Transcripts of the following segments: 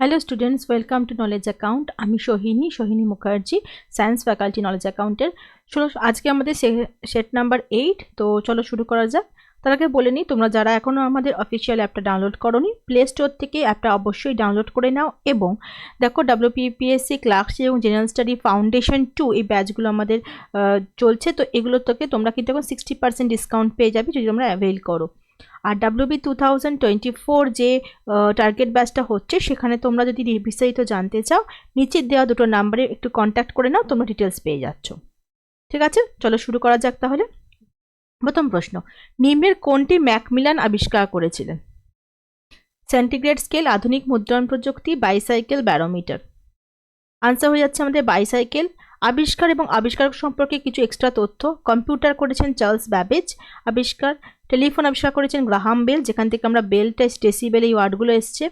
Hello students welcome to knowledge account আমি Sohini Sohini Mukherjee science faculty knowledge অ্যাকাউন্টের চলো আজকে আমাদের সেট নাম্বার এইট তো চলো শুরু করা যাক। তার আগে বলে নিই, তোমরা যারা এখনও আমাদের অফিসিয়াল অ্যাপটা ডাউনলোড করোনি প্লে স্টোর থেকে অ্যাপটা অবশ্যই ডাউনলোড করে নাও এবং দেখো ডাব্লিউপিপিএসসি ক্লার্কশিপ এবং জেনারেল স্টাডি ফাউন্ডেশন টু এই ব্যাচগুলো আমাদের চলছে। তো এগুলো থেকে তোমরা কিন্তু এখন সিক্সটি পার্সেন্ট ডিসকাউন্ট পেয়ে যাবে যদি তোমরা অ্যাভেল করো। আর WB two thousand twenty four যে টার্গেট ব্যাচটা হচ্ছে, সেখানে তোমরা যদি বিস্তারিত জানতে চাও, নিচের দেওয়া দুটো নাম্বারে একটু কন্ট্যাক্ট করে নাও, তোমরা ডিটেলস পেয়ে যাচ্ছ। ঠিক আছে? চলো শুরু করা যাক তাহলে। প্রথম প্রশ্ন, নিম্নের কোনটি ম্যাকমিলান আবিষ্কার করেছিলেন? সেন্টিগ্রেড স্কেল আধুনিক মুদ্রণ প্রযুক্তি বাইসাইকেল ব্যারোমিটার আনসার হয়ে যাচ্ছে আমাদের বাইসাইকেল আবিষ্কার এবং আবিষ্কার সম্পর্কে কিছু এক্সট্রা তথ্য কম্পিউটার করেছেন চার্লস ব্যাবেজ আবিষ্কার টেলিফোন আবিষ্কার করেছেন গ্রাহাম বেল যেখান থেকে আমরা বেল টেস্ট ডেসিবেল এই ওয়ার্ডগুলো এসছে।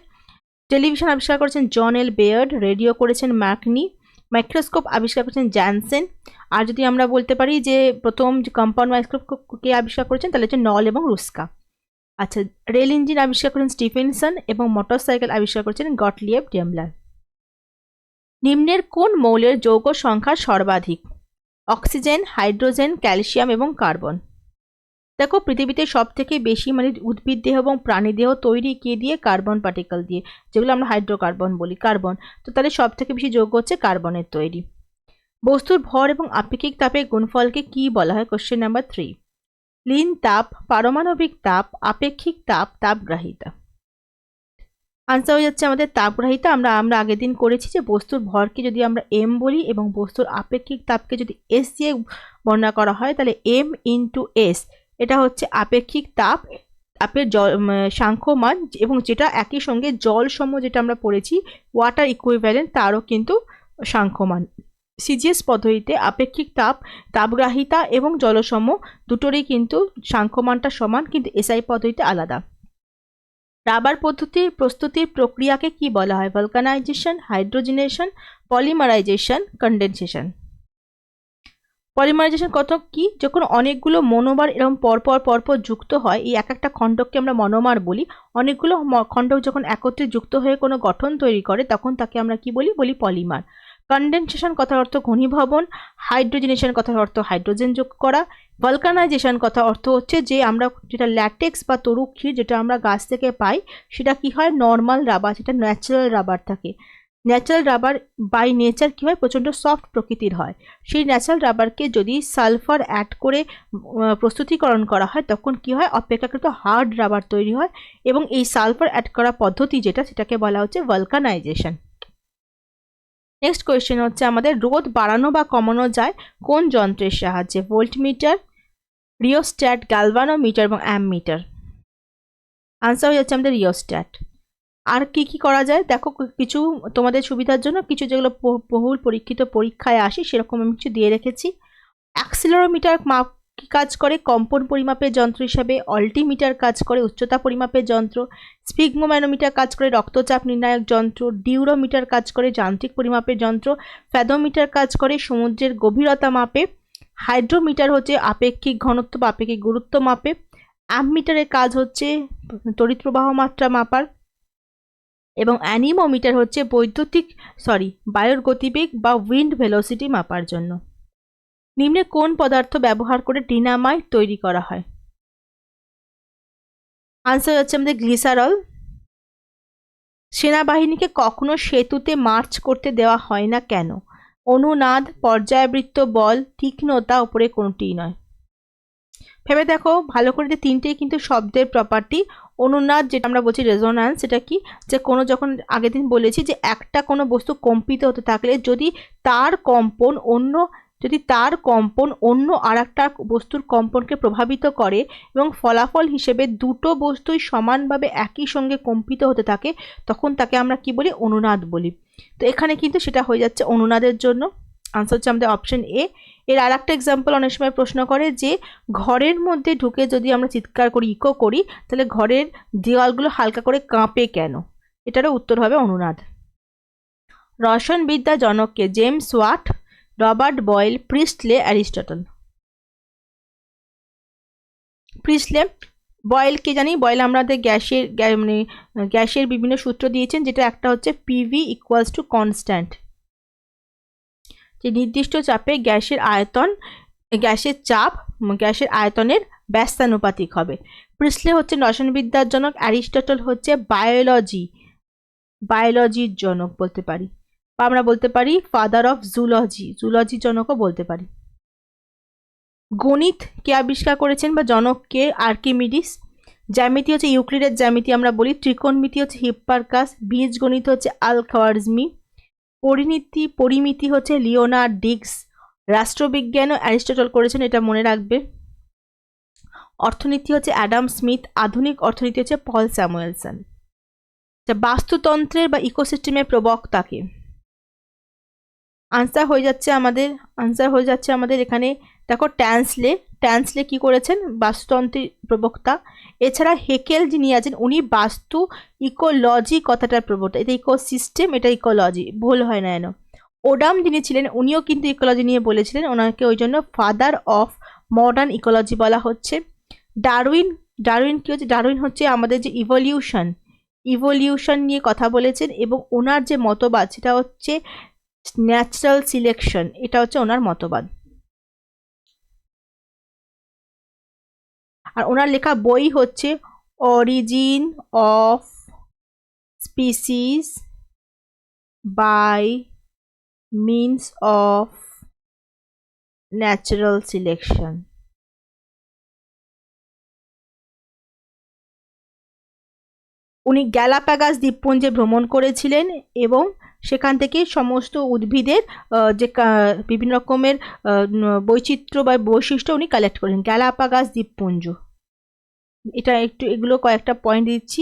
টেলিভিশন আবিষ্কার করেছেন জন এল বেয়ার্ড রেডিও করেছেন ম্যাকনি মাইক্রোস্কোপ আবিষ্কার করেছেন জ্যানসেন আর যদি আমরা বলতে পারি যে প্রথম যে কম্পাউন্ড মাইক্রোস্কোপ কে আবিষ্কার করেছেন, তাহলে হচ্ছে নল এবং রুস্কা। আচ্ছা রেল ইঞ্জিন আবিষ্কার করেন স্টিফেনসন এবং মোটরসাইকেল আবিষ্কার করেছেন গটলিয়েব ডেমলার নিম্নের কোন মৌলের যৌগ সংখ্যা সর্বাধিক? অক্সিজেন, হাইড্রোজেন, ক্যালসিয়াম এবং কার্বন। দেখো, পৃথিবীতে সব থেকে বেশি মানে উদ্ভিদ দেহ এবং প্রাণী দেহ তৈরি কে দিয়ে? কার্বন পার্টিকেল দিয়ে। যেগুলো আমরা হাইড্রোকার্বন বলি, কার্বন। তো তাহলে সব থেকে বেশি যৌগ হচ্ছে কার্বনের তৈরি। বস্তুর ভর এবং আপেক্ষিক তাপের গুণফলকে কি বলা হয়? কোশ্চেন নাম্বার থ্রি লিন তাপ, পারমাণবিক তাপ, আপেক্ষিক তাপ, তাপগ্রাহিতা। আনসার হয়ে যাচ্ছে আমাদের তাপগ্রাহিতা। আমরা আমরা আগের দিন করেছি যে বস্তুর ভরকে যদি আমরা এম বলি এবং বস্তুর আপেক্ষিক তাপকে যদি এস দিয়ে বর্ণনা করা হয় তাহলে এম ইন্টু এস এটা হচ্ছে আপেক্ষিক তাপ তাপের জল উম, সাংখ্যমান এবং যেটা একই সঙ্গে জল সম যেটা আমরা পড়েছি ওয়াটার ইকুইভ্যালেন্ট তারও কিন্তু সাংখ্যমান। সিজিএস পদ্ধতিতে আপেক্ষিক তাপ তাপগ্রাহিতা এবং জলসম দুটোরই কিন্তু সাংখ্যমানটা সমান কিন্তু এসআই পদ্ধতিতে আলাদা। রাবার পদ্ধতির প্রস্তুতির প্রক্রিয়াকে কি বলা হয়? Vulcanisation hydrogenation polymerisation condensation polymerisation কত কি? যখন অনেকগুলো মনোমার এরকম পরপর পরপর যুক্ত হয়, এই এক একটা খণ্ডককে আমরা মনোমার বলি, অনেকগুলো খণ্ডক যখন একত্রে যুক্ত হয়ে কোনো গঠন তৈরি করে, তখন তাকে আমরা কি বলি? বলি পলিমার কন্ডেনসেশন কথার অর্থ ঘনীভবন হাইড্রোজেনেশন কথার অর্থ হাইড্রোজেন যোগ করা ভলকানাইজেশন কথা অর্থ হচ্ছে যে আমরা যেটা ল্যাটেক্স বা তরু ক্ষীর যেটা আমরা গাছ থেকে পাই, সেটা কি হয়? নর্মাল রাবার যেটা ন্যাচারাল রাবার থাকে। ন্যাচারাল রাবার বাই নেচার কী হয়? প্রচণ্ড সফট প্রকৃতির হয়। সেই ন্যাচারাল রাবারকে যদি সালফার অ্যাড করে প্রস্তুতিকরণ করা হয়, তখন কি হয়? অপেক্ষাকৃত হার্ড রাবার তৈরি হয় এবং এই সালফার অ্যাড করা পদ্ধতি যেটা, সেটাকে বলা হচ্ছে ভলকানাইজেশন নেক্সট কোয়েশ্চেন হচ্ছে, আমাদের রোদ বাড়ানো বা কমানো যায় কোন যন্ত্রের সাহায্যে? ভোল্টমিটার রিওস্ট্যাট গ্যালভানোমিটার এবং অ্যামমিটার আনসার হয়ে যাচ্ছে আমাদের রিওস্ট্যাট আর কি কি করা যায়? দেখো, কিছু তোমাদের সুবিধার জন্য কিছু যেগুলো বহুল পরীক্ষিত পরীক্ষায় আসে, সেরকম আমি কিছু দিয়ে রেখেছি। অ্যাক্সিলোরোমিটার মাপ কি কাজ করে? কম্পন পরিমাপের যন্ত্র হিসাবে অল্টিমিটার কাজ করে, উচ্চতা পরিমাপের যন্ত্র, স্পিগমোম্যানোমিটার কাজ করে, রক্তচাপ নির্ণায়ক যন্ত্র, ডিউরোমিটার কাজ করে, যান্ত্রিক পরিমাপের যন্ত্র, ফ্যাদোমিটার কাজ করে, সমুদ্রের গভীরতা মাপে, হাইড্রোমিটার হচ্ছে আপেক্ষিক ঘনত্ব বা আপেক্ষিক গুরুত্ব মাপে, অ্যামমিটারের কাজ হচ্ছে তড়িৎ প্রবাহ মাত্রা মাপার এবং অ্যানিমোমিটার হচ্ছে বৈদ্যুতিক সরি বায়ুর গতিবেগ বা উইন্ড ভেলোসিটি মাপার জন্য। নিম্নে কোন পদার্থ ব্যবহার করে ডিনামাইট তৈরি করা হয়? আনসার হচ্ছে আমাদের গ্লিসারল। সেনাবাহিনীকে কখনো সেতুতে মার্চ করতে দেওয়া হয় না কেন? অনুনাদ, পর্যায়বৃত্ত বল, তীক্ষ্ণতা উপরে কোনটিই নয়? ভেবে দেখো, ভালো করে যে তিনটেই কিন্তু শব্দের প্রপার্টি অনুনাদ যেটা আমরা বলছি রেজোনান্স সেটা কি? যে কোনো যখন আগের দিন বলেছি যে একটা কোনো বস্তু কম্পিত হতে থাকলে যদি তার কম্পন অন্য যদি তার কম্পন অন্য আর একটা বস্তুর কম্পনকে প্রভাবিত করে এবং ফলাফল হিসেবে দুটো বস্তুই সমানভাবে একই সঙ্গে কম্পিত হতে থাকে, তখন তাকে আমরা কি বলি? অনুনাদ বলি। তো এখানে কিন্তু সেটা হয়ে যাচ্ছে অনুনাদের জন্য। আনসার হচ্ছে আমাদের অপশন এ এর আর একটা এক্সাম্পল অনেক সময় প্রশ্ন করে যে, ঘরের মধ্যে ঢুকে যদি আমরা চিৎকার করি ইকো করি, তাহলে ঘরের দেওয়ালগুলো হালকা করে কাঁপে কেন? এটারও উত্তর হবে অনুনাদ। রসায়নবিদ্যা জনককে James Watt Robert Boyle Priestley Aristotle. Priestley বয়েলকে জানি? বয়েল আমাদের গ্যাসের মানে গ্যাসের বিভিন্ন সূত্র দিয়েছেন, যেটা একটা হচ্ছে পিভি ইকুয়ালস টু কনস্ট্যান্ট যে নির্দিষ্ট চাপে গ্যাসের আয়তন, গ্যাসের চাপ, গ্যাসের আয়তনের ব্যস্তানুপাতিক হবে। প্রিসলে হচ্ছে রসায়নবিদ্যার জনক, অ্যারিস্টটল হচ্ছে বায়োলজি বায়োলজির জনক বলতে পারি। বা আমরা বলতে পারি ফাদার অফ জুলজি জুলজি জনকও বলতে পারি। গণিত কে আবিষ্কার করেছেন বা জনক কে? আর্কিমিডিস। জ্যামিতি হচ্ছে ইউক্লিডের জ্যামিতি আমরা বলি। ত্রিকোণমিতি হচ্ছে হিপ্পারকাস। বীজগণিত হচ্ছে আল খাওয়ার্জমি পরিণীতি পরিমিতি হচ্ছে লিওনার ডিক্স রাষ্ট্রবিজ্ঞানও অ্যারিস্টটল করেছেন এটা মনে রাখবে। অর্থনীতি হচ্ছে অ্যাডাম স্মিথ। আধুনিক অর্থনীতি হচ্ছে পল স্যামুয়েলসন। আচ্ছা, বাস্তুতন্ত্রের বা ইকোসিস্টেমের প্রবক্তাকে আনসার হয়ে যাচ্ছে আমাদের আনসার হয়ে যাচ্ছে আমাদের এখানে। দেখো ট্যান্সলে ট্যান্সলে কি করেছেন? বাস্তুতন্ত্রের প্রবক্তা। এছাড়া হেকেল যিনি আছেন, উনি বাস্তু ইকোলজি কথাটার প্রবক্তা। এটা ইকোসিস্টেম এটা ইকোলজি ভুল হয় না যেন। ওডাম যিনি ছিলেন, উনিও কিন্তু ইকোলজি নিয়ে বলেছিলেন। ওনাকে ওই জন্য ফাদার অফ মডার্ন ইকোলজি বলা হচ্ছে। ডারউইন ডারউইন কী হচ্ছে? ডারউইন হচ্ছে আমাদের যে ইভলিউশন ইভলিউশন নিয়ে কথা বলেছেন এবং ওনার যে মতবাদ, সেটা হচ্ছে ন্যাচারাল সিলেকশন এটা হচ্ছে ওনার মতবাদ। আর ওনার লেখা বই হচ্ছে origin of species by means of natural selection. উনি গ্যালাপাগাস দ্বীপপুঞ্জে ভ্রমণ করেছিলেন এবং সেখান থেকে সমস্ত উদ্ভিদের যে বিভিন্ন রকমের বৈচিত্র্য বা বৈশিষ্ট্য উনি কালেক্ট করেন গ্যালাপাগাস দ্বীপপুঞ্জ। এটা একটু, এগুলো কয়েকটা পয়েন্ট দিচ্ছি।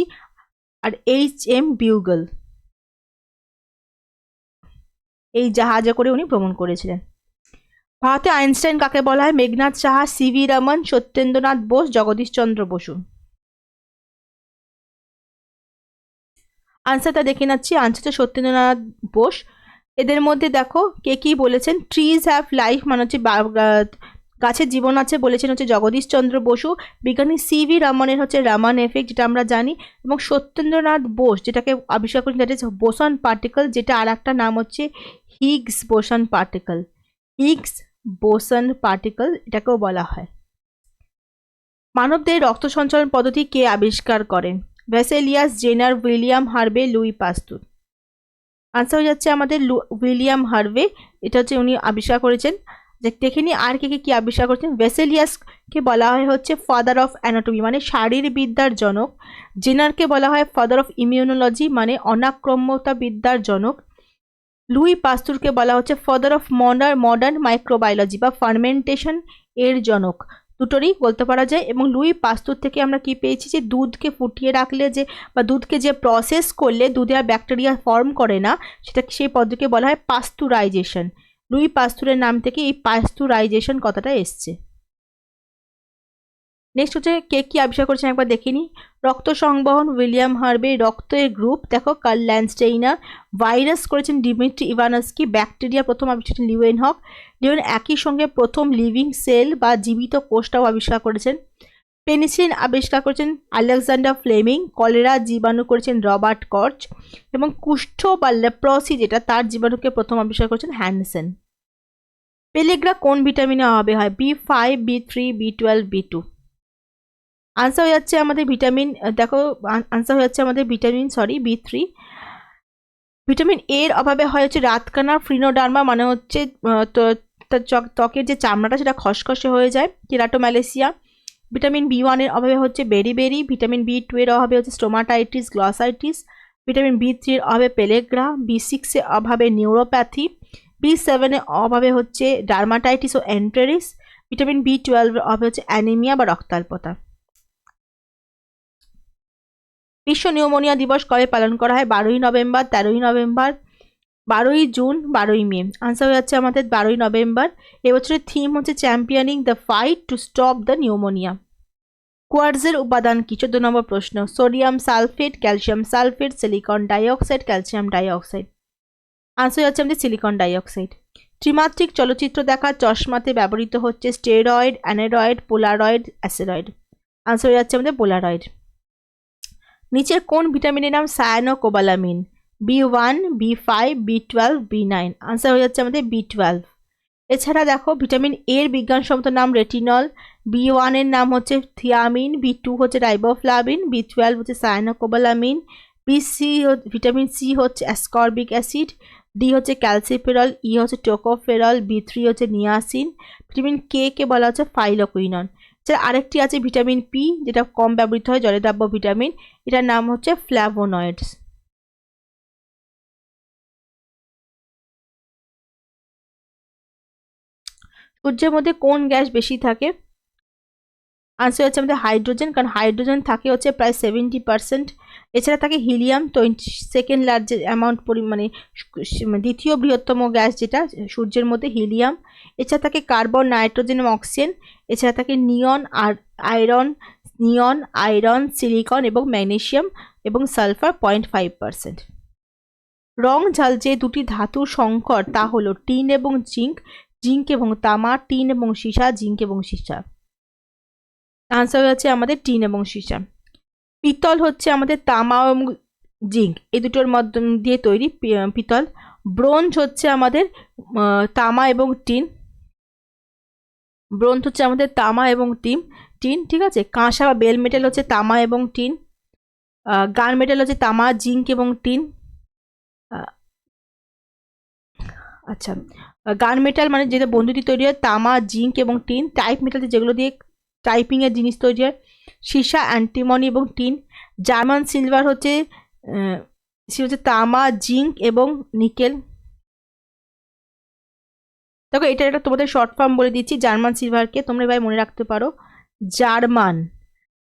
আর এইচ এম বিউগল এই জাহাজে করে উনি ভ্রমণ করেছিলেন। ভারতে আইনস্টাইন কাকে বলা হয়? মেঘনাথ সাহা সিভি রমন, সত্যেন্দ্রনাথ বোস জগদীশচন্দ্র বসু। আনসারটা দেখে নিচ্ছি। আনসারটা সত্যেন্দ্রনাথ বোস। এদের মধ্যে দেখো কে কী বলেছেন? ট্রিজ হ্যাভ লাইফ মানে হচ্ছে গাছের জীবন আছে বলেছেন হচ্ছে জগদীশচন্দ্র বসু। বিজ্ঞানী সিভি রমনের হচ্ছে রামান এফেক্ট যেটা আমরা জানি। এবং সত্যেন্দ্রনাথ বোস যেটাকে আবিষ্কার করেছেন দ্যাট ইজ বোসন পার্টিকেল যেটা আর একটা নাম হচ্ছে Higgs boson particle Higgs boson particle এটাকেও বলা হয়। মানবদের রক্ত সঞ্চালন পদ্ধতি কে আবিষ্কার করেন? Vesalius Jenner, William Harvey, Louis Pasteur. Answer হয়ে যাচ্ছে আমাদের উইলিয়াম হার্ভে। এটা হচ্ছে উনি আবিষ্কার করেছেন। যে দেখে নিই আর কে কে কী আবিষ্কার করেছেন। ভেসেলিয়াসকে বলা হয় হচ্ছে ফাদার অফ অ্যানাটমি মানে শারীরবিদ্যার জনক। জেনারকে বলা হয় ফাদার অফ ইমিউনোলজি মানে অনাক্রম্যতা বিদ্যার জনক। লুই পাস্তুরকে বলা হচ্ছে father of modern modern microbiology বা ফার্মেন্টেশন এর জনক। দুটোরই বলতে পারা যায় এবং লুই পাস্তুর থেকে আমরা কি পেয়েছি যে দুধকে ফুটিয়ে রাখলে যে বা দুধকে যে প্রসেস করলে দুধে আর ব্যাকটেরিয়া ফর্ম করে না, সেটা সেই পদ্ধতিকে বলা হয় পাস্তুরাইজেশন লুই পাস্তুরের নাম থেকে এই পাস্তুরাইজেশন কথাটা এসছে। নেক্সট হচ্ছে কে কী আবিষ্কার করেছেন একবার দেখিনি। রক্ত সংবহন, উইলিয়াম হার্বে রক্তের গ্রুপ, দেখো, কার্ল ল্যান্ডস্টেইনার, ভাইরাস করেছেন ডিমিট্রি ইভানস্কি, ব্যাকটেরিয়া প্রথম আবিষ্কার লিওয়েন হক। লিওয়েন একই সঙ্গে প্রথম লিভিং সেল বা জীবিত কোষটাও আবিষ্কার করেছেন। পেনিসিলিন আবিষ্কার করেছেন আলেকজান্ডার ফ্লেমিং, কলেরা জীবাণু করেছেন রবার্ট কর্চ এবং কুষ্ঠ বা লেপ্রসি, যেটা তার জীবাণুকে প্রথম আবিষ্কার করেছেন হ্যান্ডসেন পেলেগ্রা কোন ভিটামিনে অভাবে হয়? B five, B three, B twelve, B two. Answer হয়ে যাচ্ছে আমাদের ভিটামিন দেখো আনসার হয়ে যাচ্ছে আমাদের vitamin sorry B three vitamin এর অভাবে হয় হচ্ছে রাতকানা, ফ্রিনোডার্মা মানে হচ্ছে ত্বকের যে চামড়াটা সেটা খসখসে হয়ে যায়, কেরাটোম্যালেসিয়া। ভিটামিন বি ওয়ানের অভাবে হচ্ছে বেরিবেরি ভিটামিন বি টু এর অভাবে হচ্ছে স্টোমাটাইটিস গ্লসাইটিস ভিটামিন বি থ্রির অভাবে পেলেগ্রা বি সিক্সের অভাবে নিউরোপ্যাথি বি সেভেনের অভাবে হচ্ছে ডার্মাটাইটিস ও এন্টেরিস ভিটামিন বি টুয়েলভের অভাবে হচ্ছে অ্যানিমিয়া বা রক্তাল্পতা। বিশ্ব নিউমোনিয়া দিবস কবে পালন করা হয়? বারোই নভেম্বর, তেরোই নভেম্বর, বারোই জুন, বারোই মে। আনসার হয়ে যাচ্ছে আমাদের বারোই নভেম্বর। এবছরের থিম হচ্ছে championing the fight to stop the pneumonia কোয়ার্জের উপাদান কি? চোদ্দ নম্বর প্রশ্ন। Sodium sulphate calcium sulphate silicon dioxide calcium dioxide answer হচ্ছে আমাদের সিলিকন ডাইঅক্সাইড ত্রিমাত্রিক চলচ্চিত্র দেখা চশমাতে ব্যবহৃত হচ্ছে steroid aneroid polaroid asteroid answer হয়ে যাচ্ছে আমাদের পোলারয়েড নিচের কোন ভিটামিনের নাম cyanocobalamin B one, B five, B twelve, B nine. Answer হয়ে যাচ্ছে আমাদের বি টুয়েলভ। এছাড়া দেখো, ভিটামিন এর বিজ্ঞানসম্মত নাম রেটিনল। বি ওয়ানের নাম হচ্ছে থিয়ামিন, বি টু হচ্ছে রাইবোফ্লাভিন, বি টুয়েলভ হচ্ছে cyanocobalamin B C vitamin C হচ্ছে অ্যাসকর্বিক অ্যাসিড। ডি হচ্ছে ক্যালসিফেরল, ই হচ্ছে টোকোফেরল, বি থ্রি হচ্ছে নিয়াসিন। ভিটামিন কে কে বলা হচ্ছে ফাইলোকুইনন। এছাড়া আরেকটি আছে ভিটামিন পি যেটা কম ব্যবহৃত হয়, জলে দ্রাব্য ভিটামিন। এটার নাম হচ্ছে ফ্ল্যাভোনয়েডস সূর্যের মধ্যে কোন গ্যাস বেশি থাকে? আনসার হচ্ছে আমাদের হাইড্রোজেন কারণ হাইড্রোজেন থাকে হচ্ছে প্রায় সেভেন্টি পার্সেন্ট এছাড়া থাকে helium twenty second large amount পরিমাণে মানে দ্বিতীয় বৃহত্তম গ্যাস যেটা, সূর্যের মধ্যে হিলিয়াম এছাড়া থাকে কার্বন নাইট্রোজেন এবং অক্সিজেন এছাড়া থাকে নিয়ন আর আয়রন নিয়ন আয়রন সিলিকন এবং ম্যাগনেশিয়াম এবং সালফার পয়েন্ট ফাইভ পার্সেন্ট রং ঝাল যে দুটি ধাতুর সংকর তা হলো টিন এবং জিঙ্ক। জিঙ্ক এবং তামা টিন এবং সীসা, জিঙ্ক এবং সীসা। আনসার হচ্ছে আমাদের টিন এবং সীসা। পিতল হচ্ছে আমাদের তামা এবং জিঙ্ক। এই দুটোর মাধ্যম দিয়ে তৈরি পিতল। ব্রোঞ্জ হচ্ছে আমাদের তামা এবং টিন। ব্রোঞ্জ হচ্ছে আমাদের তামা এবং টিন টিন, ঠিক আছে? কাঁসা বা বেল মেটাল হচ্ছে তামা এবং টিন। গান মেটাল হচ্ছে তামা, জিঙ্ক এবং টিন। আচ্ছা। গান মেটাল মানে যেটা বন্ধুটি তৈরি হয়, তামা, জিঙ্ক এবং টিন। টাইপ মেটাল যেগুলো দিয়ে টাইপিংয়ের জিনিস তৈরি হয়। সীসা অ্যান্টিমনি এবং টিন জার্মান সিলভার হচ্ছে সে হচ্ছে তামা, জিঙ্ক এবং নিকেল। দেখো, এটা একটা তোমাদের শর্ট ফর্ম বলে দিচ্ছি, জার্মান সিলভারকে তোমরা এবার মনে রাখতে পারো। জার্মান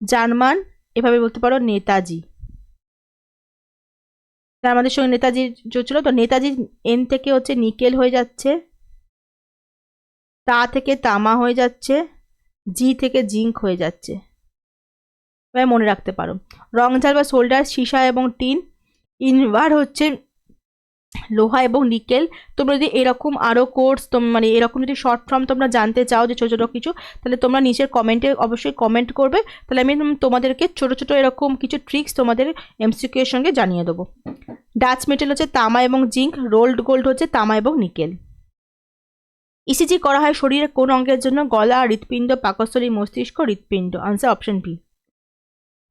জার্মান, এভাবে বলতে পারো নেতাজি। আমাদের সঙ্গে নেতাজির ছিল, তো নেতাজির এন থেকে হচ্ছে নিকেল হয়ে যাচ্ছে, তা থেকে তামা হয়ে যাচ্ছে। জি থেকে জিঙ্ক হয়ে যাচ্ছে। এবার মনে রাখতে পারো। রংঝাল বা সোল্ডার সীসা এবং টিন, ইনভার হচ্ছে লোহা এবং নিকেল। তোমরা যদি এরকম আরও কোর্স মানে এরকম যদি শর্ট ফর্ম তোমরা জানতে চাও যে ছোটো ছোটো কিছু, তাহলে তোমরা নিচের কমেন্টে অবশ্যই কমেন্ট করবে। তাহলে আমি তোমাদেরকে ছোটো ছোটো এরকম কিছু ট্রিক্স তোমাদের এমসিকিউ এর সঙ্গে জানিয়ে দেবো। ডাচ মেটেল হচ্ছে তামা এবং জিঙ্ক, রোল্ড গোল্ড হচ্ছে তামা এবং নিকেল। ইসিজি করা হয় শরীরের কোন অঙ্গের জন্য, গলা, হৃৎপিণ্ড, পাকস্থলী, মস্তিষ্ক, হৃৎপিণ্ড। আনসার অপশন বি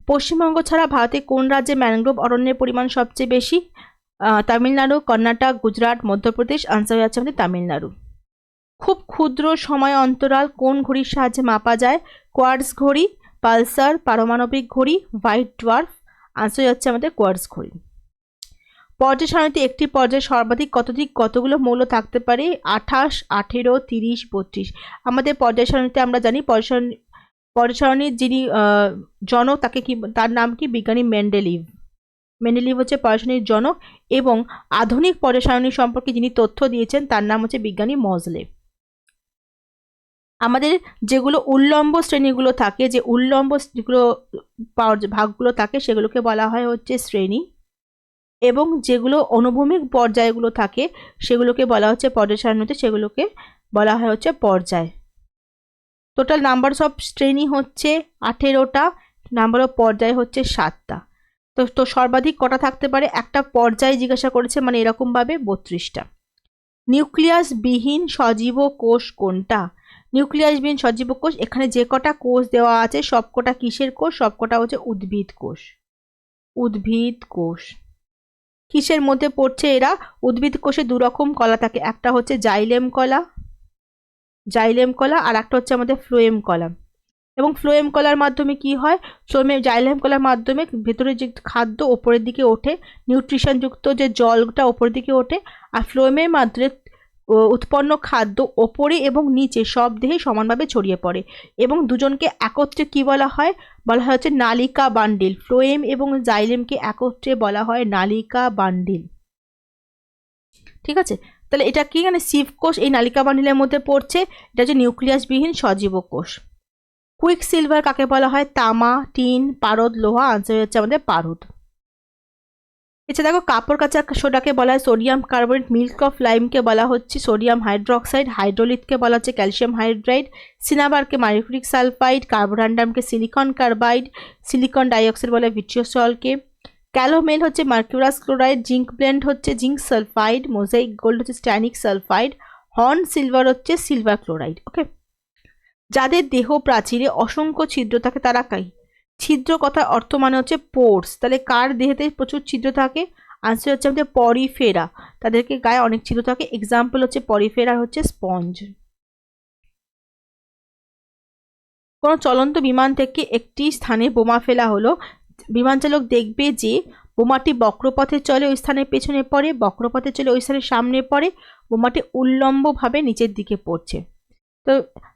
পশ্চিমবঙ্গ ছাড়া ভারতে কোন রাজ্যে ম্যানগ্রোভ অরণ্যের পরিমাণ সবচেয়ে বেশি? তামিলনাড়ু, কর্ণাটক, গুজরাট, মধ্যপ্রদেশ। আনসার হয়ে যাচ্ছে আমাদের তামিলনাড়ু। খুব ক্ষুদ্র সময় অন্তরাল কোন ঘড়ির সাহায্যে মাপা যায়? কোয়ার্টস ঘড়ি, পালসার, পারমাণবিক ঘড়ি, হোয়াইট ডোয়ার্ফ। আনসার হচ্ছে আমাদের কোয়ার্টস ঘড়ি। পর্যায় সারণীতে একটি পর্যায়ে সর্বাধিক কতদিক কতগুলো মৌল থাকতে পারে? আঠাশ, আঠেরো, তিরিশ, বত্রিশ। আমাদের পর্যায় সারণীতে আমরা জানি, পর্যায় পর্যায় সারণীর যিনি জনক, তাকে কি, তার নাম কি? বিজ্ঞানী মেন্ডেলিভ। মেন্ডেলিভ হচ্ছে পড়াশোনার জনক এবং আধুনিক পর্যায় সারণী সম্পর্কে যিনি তথ্য দিয়েছেন, তার নাম হচ্ছে বিজ্ঞানী মজলে আমাদের যেগুলো উল্লম্ব শ্রেণীগুলো থাকে, যে উল্লম্ব যেগুলো ভাগগুলো থাকে, সেগুলোকে বলা হয় হচ্ছে শ্রেণি। এবং যেগুলো অনুভূমিক পর্যায়গুলো থাকে, সেগুলোকে বলা হচ্ছে পর্যায় সারণীতে, সেগুলোকে বলা হয় হচ্ছে পর্যায়। টোটাল নাম্বার অফ শ্রেণি হচ্ছে আঠেরোটা নাম্বার অফ পর্যায় হচ্ছে সাতটা। তো তো সর্বাধিক কটা থাকতে পারে? একটা পর্যায় জিজ্ঞাসা করেছে মানে এরকমভাবে বত্রিশটা। নিউক্লিয়াস বিহীন সজীব কোষ কোনটা? নিউক্লিয়াস বিহীন সজীব কোষ, এখানে যে কটা কোষ দেওয়া আছে, সবকটা কিসের কোষ? সবকটা হচ্ছে উদ্ভিদ কোষ। উদ্ভিদ কোষ। কিসের মধ্যে পড়ছে এরা? উদ্ভিদ কোষে দুরকম কলা থাকে। একটা হচ্ছে জাইলেম কলা জাইলেম কলা, আর একটা হচ্ছে আমাদের ফ্লোয়েম কলা। এবং ফ্লোয়েম কলার মাধ্যমে কি হয়? ফ্লোয়েম, জাইলেম কলার মাধ্যমে ভেতরে যে খাদ্য ওপরের দিকে ওঠে, নিউট্রিশনযুক্ত যে জলটা ওপরের দিকে ওঠে, আর ফ্লোয়েমের মাধ্যমে উৎপন্ন খাদ্য ওপরে এবং নিচে সব দেহে সমানভাবে ছড়িয়ে পড়ে এবং দুজনকে একত্রে কি বলা হয়? বলা হয় হচ্ছে নালিকা বান্ডিল। ফ্লোয়েম এবং জাইলেমকে একত্রে বলা হয় নালিকা বান্ডিল। ঠিক আছে? তাহলে এটা কি মানে কোষ? এই নালিকা বান্ডিলের মধ্যে পড়ছে। এটা হচ্ছে নিউক্লিয়াসবিহীন সজীব কোষ। কুইক সিলভার কাকে বলা হয়? তামা, টিন, পারদ, লোহা, আনসার হচ্ছে আমাদের পারদ। এছাড়া দেখো, কাপড় কাচা সোডাকে বলা হয় সোডিয়াম কার্বনেট, মিল্ক অফ লাইমকে বলা হচ্ছে সোডিয়াম হাইড্রোক্সাইড, হাইড্রোলিথকে বলা হচ্ছে ক্যালসিয়াম হাইড্রাইড, সিনাবারকে মাইক্রিক সালফাইড কার্বোরান্ডামকে সিলিকন কার্বাইড, সিলিকন ডাইঅক্সাইড বলা হয় ভিট্রিওসলকে ক্যালোমেল হচ্ছে মার্কিউরাস ক্লোরাইড, জিঙ্ক ব্লেন্ড হচ্ছে জিঙ্ক সালফাইড, মোজাইক গোল্ড হচ্ছে স্ট্যানিক সালফাইড, হর্ন সিলভার হচ্ছে সিলভার ক্লোরাইড, ওকে? যাদের দেহ প্রাচীরে অসংখ্য ছিদ্র থাকে তারা কাই? ছিদ্র কথার অর্থ মানে হচ্ছে পোর্স। তাহলে কার দেহেতে প্রচুর ছিদ্র থাকে? আনসার হচ্ছে আমাদের পরিফেরা। তাদেরকে গায়ে অনেক ছিদ্র থাকে। এক্সাম্পল হচ্ছে পরিফেরা, হচ্ছে স্পঞ্জ। কোনো চলন্ত বিমান থেকে একটি স্থানে বোমা ফেলা হলো। বিমান চালক দেখবে যে বোমাটি বক্রপথে চলে, ওই স্থানের পেছনে পড়ে, বক্রপথে চলে, ওই স্থানের সামনে পড়ে, বোমাটি উল্লম্বভাবে নিচের দিকে পড়ছে। তো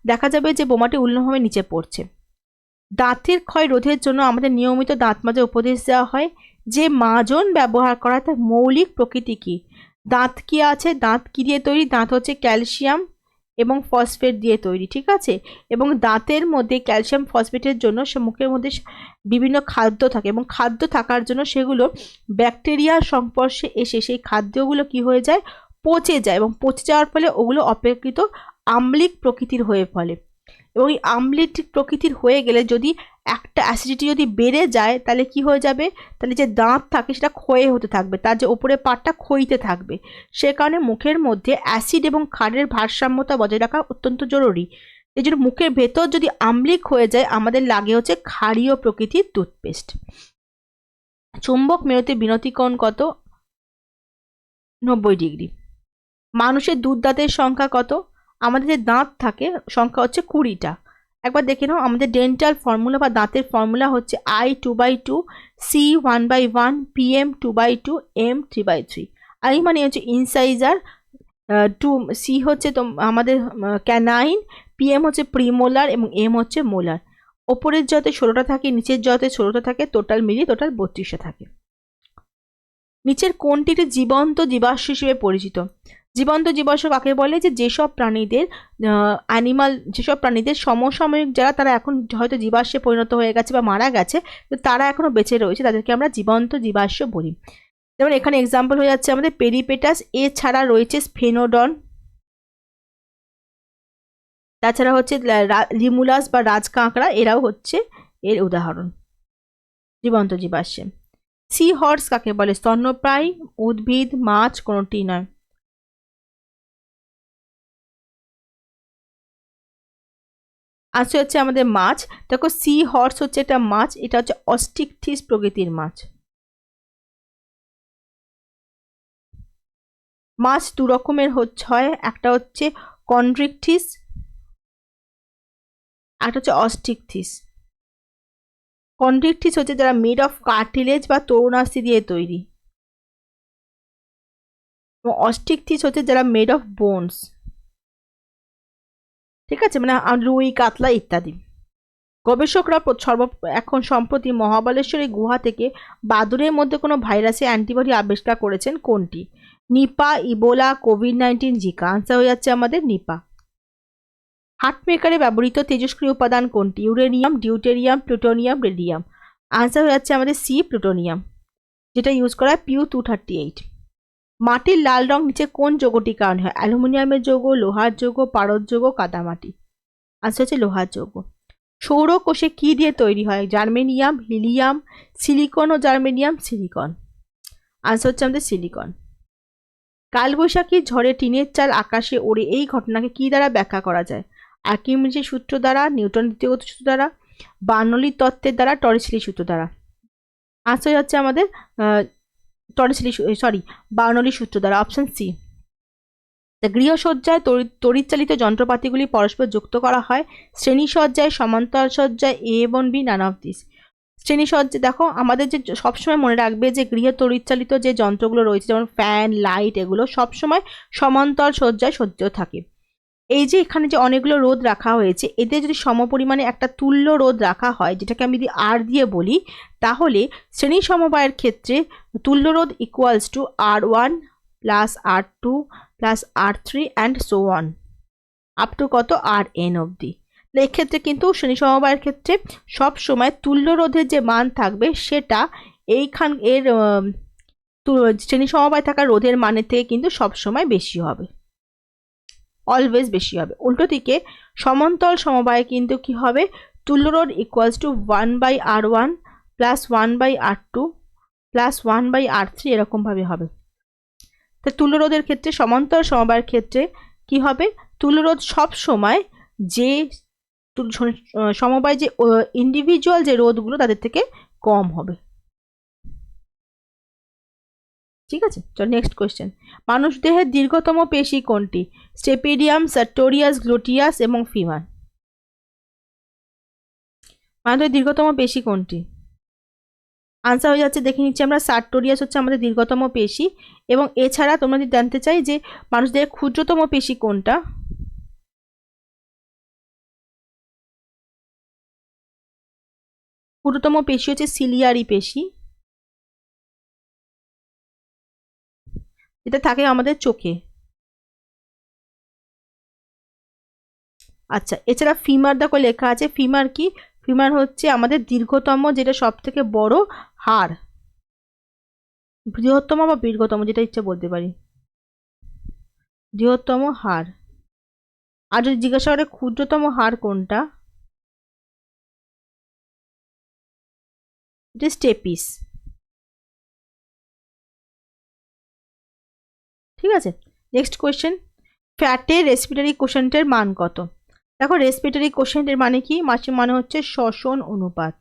দেখা যাবে যে বোমাটি উল্লম্বভাবে নিচে পড়ছে। দাঁতের ক্ষয় রোধের জন্য আমাদের নিয়মিত দাঁত মাজার উপদেশ দেওয়া হয়। যে মাজন ব্যবহার করা তার মৌলিক প্রকৃতি কী? দাঁত কী আছে? দাঁত কি দিয়ে তৈরি? দাঁত হচ্ছে ক্যালসিয়াম এবং ফসফেট দিয়ে তৈরি, ঠিক আছে? এবং দাঁতের মধ্যে ক্যালসিয়াম, ফসফেটের জন্য সে মুখের মধ্যে বিভিন্ন খাদ্য থাকে এবং খাদ্য থাকার জন্য সেগুলো ব্যাকটেরিয়ার সংস্পর্শে এসে সেই খাদ্যগুলো কি হয়ে যায়? পচে যায় এবং পচে যাওয়ার ফলে ওগুলো অপেক্ষিত আম্লিক প্রকৃতির হয়ে ফলে। এবং এই আম্লিক প্রকৃতির হয়ে গেলে যদি একটা অ্যাসিডিটি যদি বেড়ে যায়, তাহলে কি হয়ে যাবে? তাহলে যে দাঁত থাকে সেটা ক্ষয়ে হতে থাকবে, তার যে ওপরে পাটটা ক্ষইতে থাকবে। সে কারণে মুখের মধ্যে অ্যাসিড এবং ক্ষারের ভারসাম্যতা বজায় রাখা অত্যন্ত জরুরি। এই জন্য মুখের ভেতর যদি আম্লিক হয়ে যায়, আমাদের লাগে হচ্ছে ক্ষারীয় প্রকৃতির টুথপেস্ট চুম্বক মেরুতে বিনতিকোণ কত? নব্বই ডিগ্রি। মানুষের দুধ দাঁতের সংখ্যা কত? আমাদের যে দাঁত থাকে, সংখ্যা হচ্ছে কুড়িটা। একবার দেখে নাও, আমাদের ডেন্টাল ফর্মুলা বা দাঁতের ফর্মুলা হচ্ছে I two by two C one by one P M two by two M three by three I মানে হচ্ছে ইনসাইজার টু সি হচ্ছে তো আমাদের ক্যানাইন পিএম হচ্ছে প্রিমোলার এবং এম হচ্ছে মোলার ওপরের যতে ষোলোটা থাকে, নিচের যতে ষোলোটা থাকে টোটাল মিলিয়ে টোটাল বত্রিশটা থাকে। নিচের কোনটি জীবন্ত জীবাশ্ম হিসেবে পরিচিত? জীবন্ত জীবাশ্ম কাকে বলে? যে যেসব প্রাণীদের অ্যানিমাল যেসব প্রাণীদের সমসাময়িক যারা, তারা এখন হয়তো জীবাশ্মে পরিণত হয়ে গেছে বা মারা গেছে, তো তারা এখনও বেঁচে রয়েছে, তাদেরকে আমরা জীবন্ত জীবাশ্ম বলি। যেমন এখানে এক্সাম্পল হয়ে যাচ্ছে আমাদের পেরিপেটাস এছাড়া রয়েছে স্ফেনোডন তাছাড়া হচ্ছে লিমুলাস বা রাজকাঁকড়া, এরাও হচ্ছে এর উদাহরণ। জীবন্ত জীবাশ্মে। সি হর্স কাকে বলে? স্তন্যপ্রায়ী উদ্ভিদ, মাছ কোনোটি নয়। আছে হচ্ছে আমাদের মাছ। দেখো সি হর্স হচ্ছে এটা মাছ, এটা হচ্ছে অস্টিকথিস প্রকৃতির মাছ। মাছ দু রকমের হচ্ছে, হয় একটা হচ্ছে কন্ড্রিকথিস একটা হচ্ছে অস্টিকথিস কন্ড্রিকথিস হচ্ছে যারা মেড অফ কার্টিলেজ বা তরুণাস্থি দিয়ে তৈরি। অস্টিকথিস হচ্ছে যারা মেড অফ বোনস ঠিক আছে? মানে রুই, কাতলা ইত্যাদি। গবেষকরা সর্ব, এখন সম্প্রতি মহাবালেশ্বরী গুহা থেকে বাদুরের মধ্যে কোনো ভাইরাসে অ্যান্টিবডি আবিষ্কার করেছেন কোনটি? Nipah, Ebola, Covid nineteen, Zika. Answer হয়ে যাচ্ছে আমাদের নিপা। হার্ট মেকারে ব্যবহৃত তেজস্ক্রিয় উপাদান কোনটি? Uranium, deuterium, plutonium, radium. Answer হয়ে যাচ্ছে আমাদের সি, প্লুটোনিয়াম, যেটা ইউজ করা হয় পিউ টু থার্টি এইট। মাটির লাল রং নিচে কোন যৌগটি কারণ হয়? অ্যালুমিনিয়ামের যৌগ, লোহার যৌগ, পারদ যৌগ কাদামাটি আচ্ছা হচ্ছে লোহার যৌগ। সৌর কোষে কী দিয়ে তৈরি হয়? জার্মেনিয়াম, হিলিয়াম, সিলিকন ও জার্মেনিয়াম, সিলিকন। আনসার হচ্ছে আমাদের সিলিকন। কালবৈশাখী ঝড়ে টিনের চাল আকাশে ওড়ে, এই ঘটনাকে কী দ্বারা ব্যাখ্যা করা যায়? আর্কিমিডিসের সূত্র দ্বারা নিউটন দ্বিতীয়গত সূত্র দ্বারা বার্নলির তত্ত্বের দ্বারা টরিসলি সূত্র দ্বারা। আনসার হচ্ছে আমাদের টরিসলি সরি বার্নলি সূত্র দ্বারা অপশন সি গৃহসজ্জায় তড়িৎচালিত যন্ত্রপাতিগুলি পরস্পর যুক্ত করা হয়। শ্রেণীসজ্জায় সমান্তরাল সজ্জায় এ এবং বি নান অফ দিস শ্রেণীসজ্জা, দেখো, আমাদের যে সবসময় মনে রাখবে যে গৃহ তড়িৎচালিত যে যন্ত্রগুলো রয়েছে, যেমন ফ্যান লাইট এগুলো সবসময় সমান্তর সজ্জায় সজ্জ থাকে। এই যে এখানে যে অনেকগুলো রোদ রাখা হয়েছে, এতে যদি সমপরিমাণে একটা তুল্য রোদ রাখা হয়, যেটাকে আমি যদি আর দিয়ে বলি, তাহলে শ্রেণি সমবায়ের ক্ষেত্রে তুল্য রোধ equals to R one plus R two plus R three and so on up to কত? আর এন অবধি এক্ষেত্রে কিন্তু শ্রেণি সমবায়ের ক্ষেত্রে সব সময় তুল্য রোধের যে মান থাকবে, সেটা এইখান, এর শ্রেণি সমবায় থাকা রোধের মানের থেকে কিন্তু সবসময় বেশি হবে। অলওয়েজ বেশি হবে। উল্টো দিকে সমান্তর সমবায়ে কিন্তু কি হবে? তুল্য road equals to one by R one plus one by R two plus one by R three এরকমভাবে হবে। তো তুল্যরোধের ক্ষেত্রে সমান্তর সমবায়ের ক্ষেত্রে কি হবে? তুল্যরোধ সব সময় যে সমবায় যে ইন্ডিভিজুয়াল যে রোধগুলো তাদের থেকে কম হবে। ঠিক আছে? চল নেক্সট কোয়েশ্চেন মানুষ দেহের দীর্ঘতম পেশি কোনটি? স্টেপিডিয়াম সার্টোরিয়াস গ্লুটিয়াস এবং ফিমার মানুষের দীর্ঘতম পেশি কোনটি? আনসার হয়ে যাচ্ছে, দেখে নিচ্ছি আমরা। সার্টোরিয়াস হচ্ছে আমাদের দীর্ঘতম পেশি এবং এছাড়া তোমরা যদি জানতে চাই যে মানুষদের ক্ষুদ্রতম পেশি কোনটা? ক্ষুদ্রতম পেশি হচ্ছে সিলিয়ারি পেশি। এটা থাকে আমাদের চোখে। আচ্ছা এছাড়া ফিমার দেখো লেখা আছে ফিমার কি? ফিমার হচ্ছে আমাদের দীর্ঘতম, যেটা সব থেকে বড় হাড়। বৃহত্তম বা দীর্ঘতম, যেটা ইচ্ছে বলতে পারি। বৃহত্তম হাড়। আর যদি জিজ্ঞাসা করে ক্ষুদ্রতম হাড় কোনটা? এটা স্টেপিস ঠিক আছে? নেক্সট কোয়েশ্চেন ফ্যাটের রেসপিটারি কোশেন্টের মান কত? দেখো রেসপিটারি কোশেন্টের মানে কি? মাসে মানে হচ্ছে শ্বসন অনুপাত।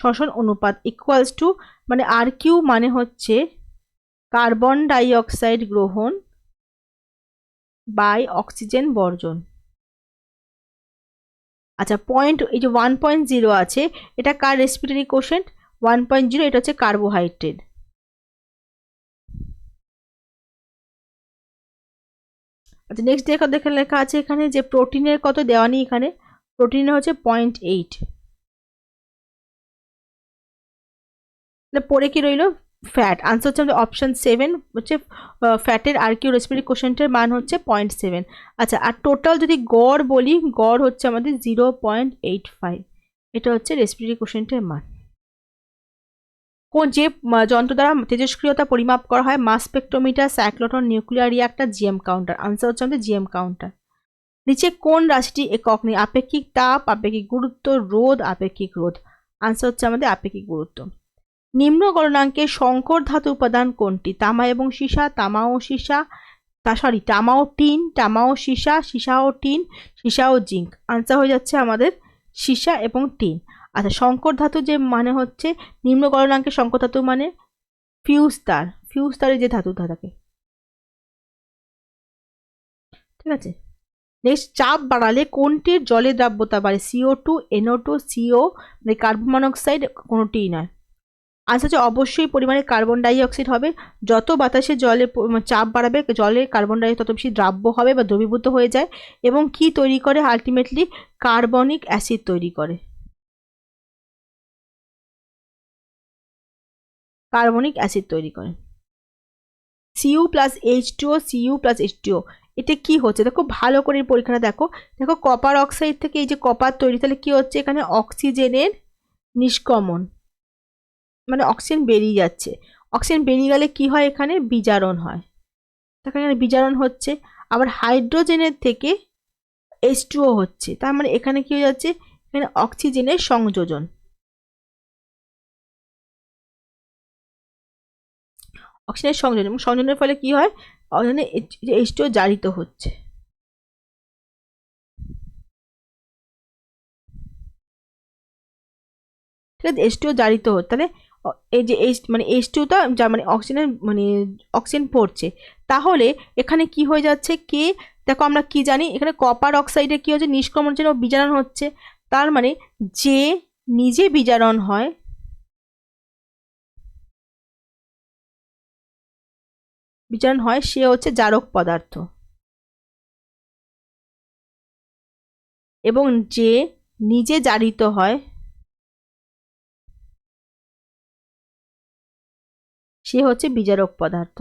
শ্বসন অনুপাত ইকুয়ালস টু মানে আর কিউ মানে হচ্ছে কার্বন ডাইঅক্সাইড গ্রহণ বাই অক্সিজেন বর্জন। আচ্ছা পয়েন্ট এই যে ওয়ান পয়েন্ট জিরো আছে, এটা কার respiratory quotient one point zero এটা হচ্ছে কার্বোহাইড্রেট আচ্ছা নেক্সট দেখা দেখে লেখা আছে এখানে যে প্রোটিনের কত দেওয়া নেই এখানে। প্রোটিনের হচ্ছে পয়েন্ট এইট পরে কি রইল? ফ্যাট আনসার হচ্ছে আমাদের অপশন সেভেন হচ্ছে ফ্যাটের আর কিউ রেসপিটারি কোশেন্টের মান হচ্ছে পয়েন্ট সেভেন আচ্ছা আর টোটাল যদি গড় বলি, গড় হচ্ছে আমাদের জিরো পয়েন্ট এইট ফাইভ এটা হচ্ছে রেসপিটারি কোশেন্টের মান। কোন যে যন্ত্র দ্বারা তেজস্ক্রিয়তা পরিমাপ করা হয়, mass spectrometer, cyclotron, nuclear reactor, GM counter. Answer হচ্ছে আমাদের জিএম কাউন্টার। নিচে কোন রাশিটি একক নেই? আপেক্ষিক তাপ, আপেক্ষিক গুরুত্ব, রোধ, আপেক্ষিক রোধ। আনসার হচ্ছে আমাদের আপেক্ষিক গুরুত্ব। নিম্ন গণনাঙ্কে শঙ্কর ধাতু উপাদান কোনটি? তামা এবং সীসা, তামা ও সীসা, তা সরি তামা ও টিন, তামা ও সীসা সীসা ও টিন, সীসা ও জিঙ্ক। আনসার হয়ে যাচ্ছে আমাদের সীসা এবং টিন। আচ্ছা শঙ্কর ধাতু যে মানে হচ্ছে, নিম্ন গলনাঙ্কের শঙ্কর ধাতু মানে ফিউজ তার, ফিউজ তারের যে ধাতু থাকে ঠিক আছে? নেক্সট চাপ বাড়ালে কোনটির জলে দ্রাব্যতা বাড়ে? CO two NO two CO মানে কার্বন মনোক্সাইড কোনোটিই নয়। আচ্ছা হচ্ছে অবশ্যই পরিমাণে কার্বন ডাইঅক্সাইড হবে। যত বাতাসে জলে চাপ বাড়াবে, জলে কার্বন ডাই তত বেশি দ্রাব্য হবে বা দ্রবীভূত হয়ে যায় এবং কি তৈরি করে? আলটিমেটলি কার্বনিক অ্যাসিড তৈরি করে। কার্বনিক অ্যাসিড তৈরি করে। CU plus H two O CU plus H two O এটা কি হচ্ছে? দেখো, ভালো করে পরীক্ষাটা দেখো। দেখো কপার অক্সাইড থেকে এই যে কপার তৈরি, তাহলে কি হচ্ছে? এখানে অক্সিজেনের নিষ্কমন মানে অক্সিজেন বেরিয়ে যাচ্ছে। অক্সিজেন বেরিয়ে গেলে কি হয়? এখানে বিজারণ হয়। দেখো, এখানে বিজারণ হচ্ছে। আবার হাইড্রোজেনের থেকে এইচ হচ্ছে। তার মানে এখানে কি হয়ে যাচ্ছে? এখানে অক্সিজেনের সংযোজন। অক্সিজেনের সংযোজন। এবং সংযোজনের ফলে কি হয়? অক্সিজেনে এইচ টু জারিত হচ্ছে। ঠিক আছে এইচ টু জারিত হচ্ছে। তাহলে এই যে এইচ মানে এইচ টুটা যা মানে অক্সিজেন মানে অক্সিজেন পড়ছে, তাহলে এখানে কি হয়ে যাচ্ছে কে? দেখো আমরা কি জানি, এখানে কপার অক্সাইডে কি হচ্ছে? নিষ্ক্রমণ জন্য বিজারণ হচ্ছে। তার মানে যে নিজে বিজারণ হয় বিচরণ হয়, সে হচ্ছে জারক পদার্থ। এবং যে নিজে জারিত হয়, সে হচ্ছে বিজারক পদার্থ।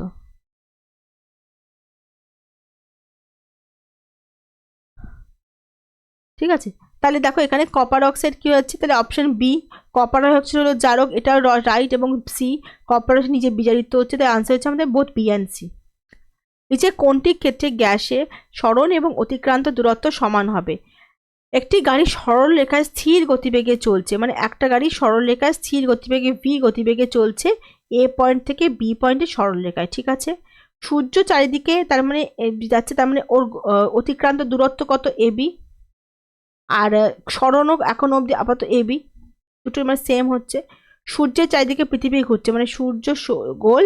ঠিক আছে? তাহলে দেখো এখানে কপার অক্সাইড কী হচ্ছে? তাহলে অপশন বি কপার অক্সাইড হলো জারক, এটা রাইট এবং সি কপার অক্সাইড নিজে বিজারিত হচ্ছে, তাই আনসার হচ্ছে আমাদের বোধ বি অ্যান্ড সি নিচে কোনটি ক্ষেত্রে গ্যাসে সরণ এবং অতিক্রান্ত দূরত্ব সমান হবে? একটি গাড়ি সরল রেখায় স্থির গতিবেগে চলছে মানে একটা গাড়ি সরল রেখায় স্থির গতিবেগে ভি গতিবেগে চলছে এ পয়েন্ট থেকে বি পয়েন্টে সরল রেখায় ঠিক আছে? সূর্য চারিদিকে তার মানে যাচ্ছে তার মানে ওর অতিক্রান্ত দূরত্ব কত এ বি আর আহ, সরণও এখন অবধি আপাতত এ বি দুটো মানে সেম হচ্ছে। সূর্যের চারিদিকে পৃথিবী ঘুরছে মানে সূর্য গোল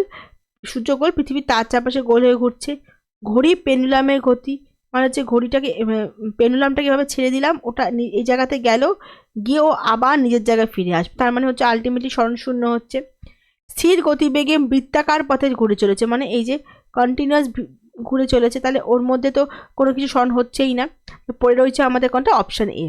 সূর্য গোল পৃথিবী তার চারপাশে গোল হয়ে ঘুরছে। ঘড়ি পেনুলামের গতি মানে হচ্ছে ঘড়িটাকে এ, পেনুলামটাকে এভাবে ছেড়ে দিলাম ওটা এই জায়গাতে গেল গিয়ে ও আবার নিজের জায়গায় ফিরে আসবে। তার মানে হচ্ছে আলটিমেটলি স্মরণ শূন্য হচ্ছে। স্থির গতিবেগে বৃত্তাকার পথে ঘুরে চলেছে মানে এই যে কন্টিনিউয়াস ঘুরে চলেছে, তাহলে ওর মধ্যে তো কোনো কিছু স্মরণ হচ্ছেই না। পড়ে রয়েছে আমাদের কোনটা অপশান এ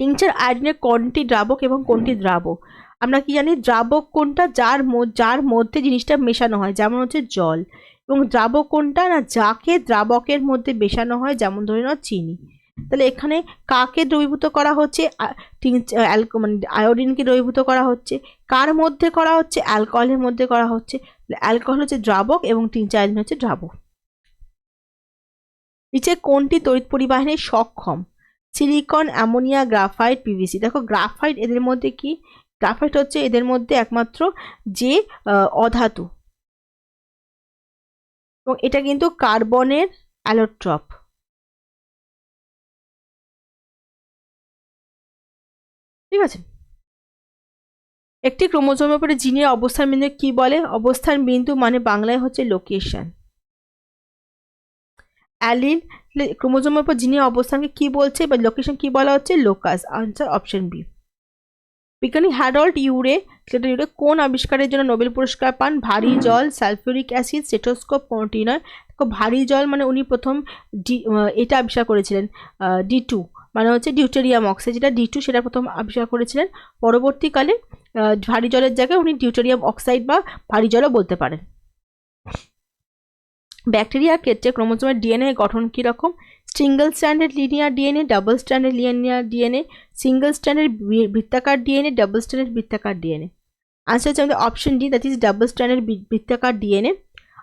টিংচার আয়োডিনের কোনটি দ্রাবক এবং কোনটি দ্রাবক? আমরা কি জানি, দ্রাবক কোনটা যার যার মধ্যে জিনিসটা মেশানো হয়, যেমন হচ্ছে জল। এবং দ্রাবক কোনটা না যাকে দ্রাবকের মধ্যে মেশানো হয়, যেমন ধরে নাও চিনি। তাহলে এখানে কাকে দ্রবীভূত করা হচ্ছে? মানে আয়োডিনকে দ্রবীভূত করা হচ্ছে। কার মধ্যে করা হচ্ছে? অ্যালকোহলের মধ্যে করা হচ্ছে। অ্যালকোহল হচ্ছে দ্রাবক এবং আয়োডিন হচ্ছে দ্রাবক। নিচে কোনটি তড়িৎ পরিবাহনে সক্ষম? Silicon, ammonia, graphite, PVC. দেখো, গ্রাফাইট এদের মধ্যে কি? গ্রাফাইট হচ্ছে এদের মধ্যে একমাত্র যে অধাতু। এবং এটা কিন্তু কার্বনের অ্যালোট্রপ। ঠিক আছে? একটি ক্রোমোজোমের উপরে জিনের অবস্থান বিন্দু কি বলে? অবস্থান বিন্দু মানে বাংলায় হচ্ছে লোকেশন অ্যালিন ক্রোমোজোমের উপর জিনের অবস্থানকে কি বলছে বা লোকেশন কি বলা হচ্ছে? লোকাস আনসার অপশন বি বিজ্ঞানী হ্যারল্ড ইউরে ক্লেটন ইউরে কোন আবিষ্কারের জন্য নোবেল পুরস্কার পান? ভারী জল সালফিউরিক অ্যাসিড স্টেটোস্কোপ কোনটি নয় ভারী জল মানে উনি প্রথম ডি এটা আবিষ্কার করেছিলেন ডি টু। মানে হচ্ছে ডিউটেরিয়াম অক্সাইড যেটা ডি টু সেটা প্রথম আবিষ্কার করেছিলেন। পরবর্তীকালে ভারী জলের জায়গায় উনি ডিউটেরিয়াম অক্সাইড বা ভারী জলও বলতে পারেন। ব্যাকটেরিয়ার ক্ষেত্রে ক্রোমোজোমের ডিএনএ গঠন কীরকম single standard linear DNA double standard linear DNA single standard বৃত্তাকার ডিএনএ ডাবল স্ট্যান্ডার্ড বৃত্তাকার ডিএনএ আনসার হচ্ছে আমাদের option D that is double standard বৃত্তাকার ডিএনএ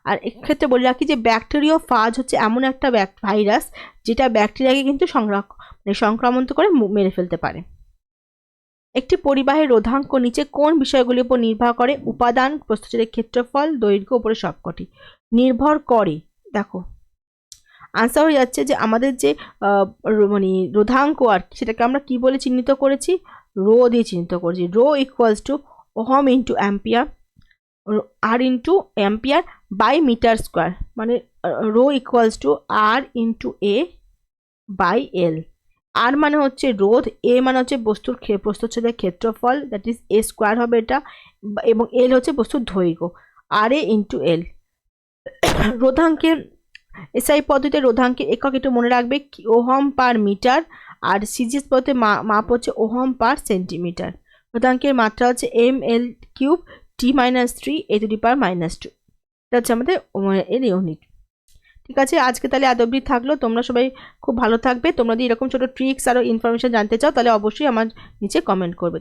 আর এক্ষেত্রে বলে রাখি যে ব্যাকটেরিয়া ফাজ হচ্ছে এমন একটা ভাইরাস যেটা ব্যাকটেরিয়াকে কিন্তু সংরক্ষ মানে সংক্রামন্ত করে মেরে ফেলতে পারে। একটি পরিবাহের রোধাঙ্ক নিচে কোন বিষয়গুলির উপর নির্ভর করে? উপাদান প্রস্তুতের ক্ষেত্রফল দৈর্ঘ্য উপরে সবকটি। নির্ভর করে দেখো। আনসার হয়ে যাচ্ছে যে আমাদের যে মানে রোধাঙ্ক আর কি, সেটাকে আমরা কি বলে চিহ্নিত করেছি? রো দিয়ে চিহ্নিত করেছি। Rho equals to ohm into ampere R into ampere by metre square মানে rho equals to R into A by L R মানে হচ্ছে রোধ, এ মানে হচ্ছে বস্তুর প্রস্থচ্ছেদের ক্ষেত্রফল দ্যাট ইজ এ স্কোয়ার হবে এটা এবং এল হচ্ছে বস্তুর দৈর্ঘ্য আর এ ইন্টু এল রোধাঙ্কের এসআই পদ্ধতিতে রোধাঙ্কের একক একটু মনে রাখবে ওহম পার মিটার আর সিজিএস পদ্ধতিতে মাপ হচ্ছে ওহম পার সেন্টিমিটার রোধাঙ্কের মাত্রা হচ্ছে M L cube T minus three A two D per minus two এটা হচ্ছে আমাদের এর ইউনিট ঠিক আছে? আজকে তাহলে আদবি থাকল। তোমরা সবাই খুব ভালো থাকবে। তোমরা যদি এরকম ছোটো ট্রিক্স আরও ইনফরমেশান জানতে চাও, তাহলে অবশ্যই আমার নিচে কমেন্ট করবে।